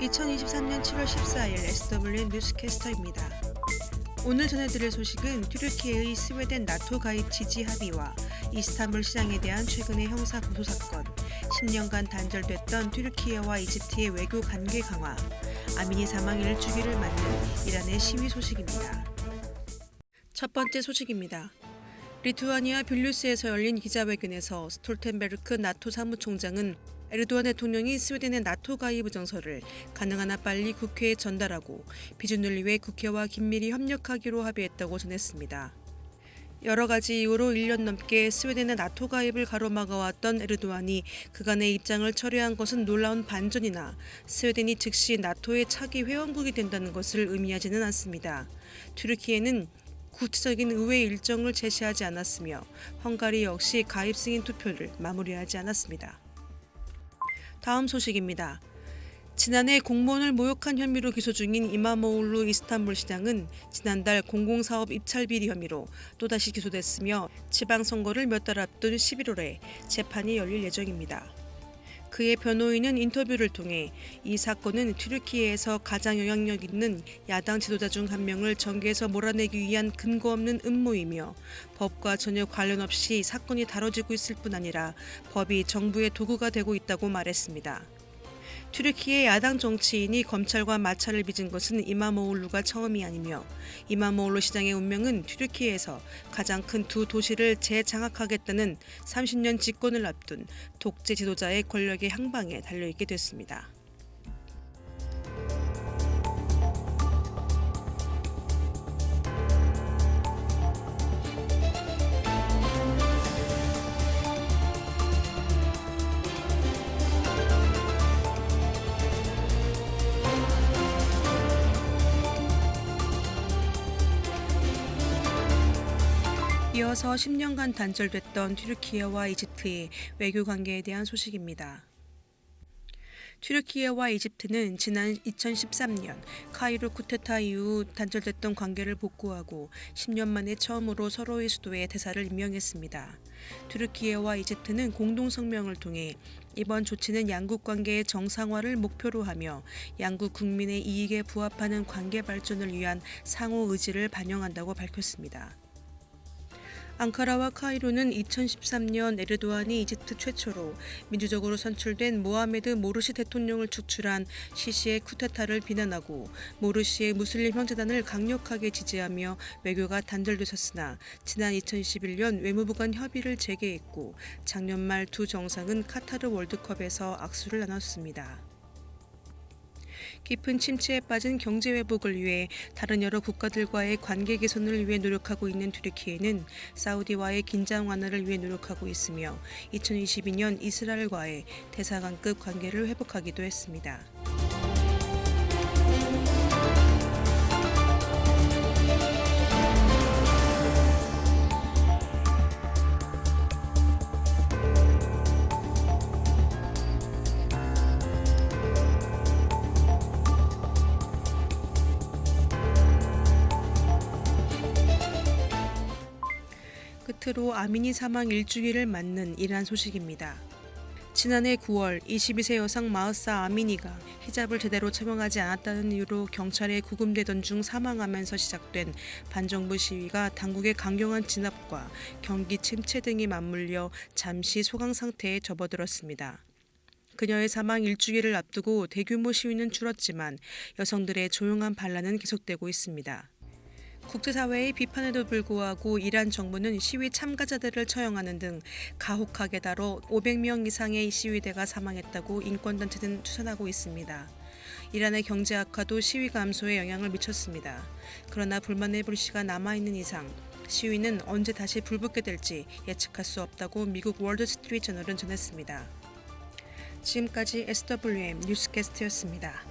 2023년 7월 14일 SWN 뉴스캐스터입니다. 오늘 전해드릴 소식은 튀르키예의 스웨덴 나토 가입 지지 합의와 이스탄불 시장에 대한 최근의 형사 고소 사건, 10년간 단절됐던 튀르키예와 이집트의 외교 관계 강화, 아미니 사망 1주기를 맞는 이란의 시위 소식입니다. 첫 번째 소식입니다. 리투아니아 빌뉴스에서 열린 기자회견에서 스톨텐베르크 나토 사무총장은 에르도안 대통령이 스웨덴의 나토 가입 의정서를 가능한 한 빨리 국회에 전달하고 비준을 위해 국회와 긴밀히 협력하기로 합의했다고 전했습니다. 여러 가지 이유로 1년 넘게 스웨덴의 나토 가입을 가로막아왔던 에르도안이 그간의 입장을 철회한 것은 놀라운 반전이나 스웨덴이 즉시 나토의 차기 회원국이 된다는 것을 의미하지는 않습니다. 튀르키예는 구체적인 의회 일정을 제시하지 않았으며 헝가리 역시 가입 승인 투표를 마무리하지 않았습니다. 다음 소식입니다. 지난해 공무원을 모욕한 혐의로 기소 중인 이마모울루 이스탄불 시장은 지난달 공공사업 입찰 비리 혐의로 또다시 기소됐으며 지방선거를 몇 달 앞둔 11월에 재판이 열릴 예정입니다. 그의 변호인은 인터뷰를 통해 이 사건은 튀르키예에서 가장 영향력 있는 야당 지도자 중 한 명을 정계에서 몰아내기 위한 근거 없는 음모이며 법과 전혀 관련 없이 사건이 다뤄지고 있을 뿐 아니라 법이 정부의 도구가 되고 있다고 말했습니다. 튀르키예 야당 정치인이 검찰과 마찰을 빚은 것은 이마모울루가 처음이 아니며 이마모울루 시장의 운명은 튀르키예에서 가장 큰 두 도시를 재장악하겠다는 30년 집권을 앞둔 독재 지도자의 권력의 향방에 달려있게 됐습니다. 이어서 10년간 단절됐던 튀르키예와 이집트의 외교 관계에 대한 소식입니다. 튀르키예와 이집트는 지난 2013년 카이로 쿠데타 이후 단절됐던 관계를 복구하고 10년 만에 처음으로 서로의 수도에 대사를 임명했습니다. 튀르키예와 이집트는 공동 성명을 통해 이번 조치는 양국 관계의 정상화를 목표로 하며 양국 국민의 이익에 부합하는 관계 발전을 위한 상호 의지를 반영한다고 밝혔습니다. 앙카라와 카이로는 2013년 에르도안이 이집트 최초로 민주적으로 선출된 모하메드 모르시 대통령을 축출한 시시의 쿠데타를 비난하고 모르시의 무슬림 형제단을 강력하게 지지하며 외교가 단절되었으나 지난 2021년 외무부 간 협의를 재개했고 작년 말 두 정상은 카타르 월드컵에서 악수를 나눴습니다. 깊은 침체에 빠진 경제 회복을 위해 다른 여러 국가들과의 관계 개선을 위해 노력하고 있는 튀르키예는 사우디와의 긴장 완화를 위해 노력하고 있으며 2022년 이스라엘과의 대사관급 관계를 회복하기도 했습니다. 끝으로 아미니 사망 1주기를 맞는 이란 소식입니다. 지난해 9월 22세 여성 마으사 아미니가 히잡을 제대로 착용하지 않았다는 이유로 경찰에 구금되던 중 사망하면서 시작된 반정부 시위가 당국의 강경한 진압과 경기 침체 등이 맞물려 잠시 소강 상태에 접어들었습니다. 그녀의 사망 일주기를 앞두고 대규모 시위는 줄었지만 여성들의 조용한 반란은 계속되고 있습니다. 국제사회의 비판에도 불구하고 이란 정부는 시위 참가자들을 처형하는 등 가혹하게 다뤄 500명 이상의 시위대가 사망했다고 인권단체는 추산하고 있습니다. 이란의 경제 악화도 시위 감소에 영향을 미쳤습니다. 그러나 불만의 불씨가 남아있는 이상 시위는 언제 다시 불붙게 될지 예측할 수 없다고 미국 월드스트리트 저널은 전했습니다. 지금까지 SWM 뉴스캐스트였습니다.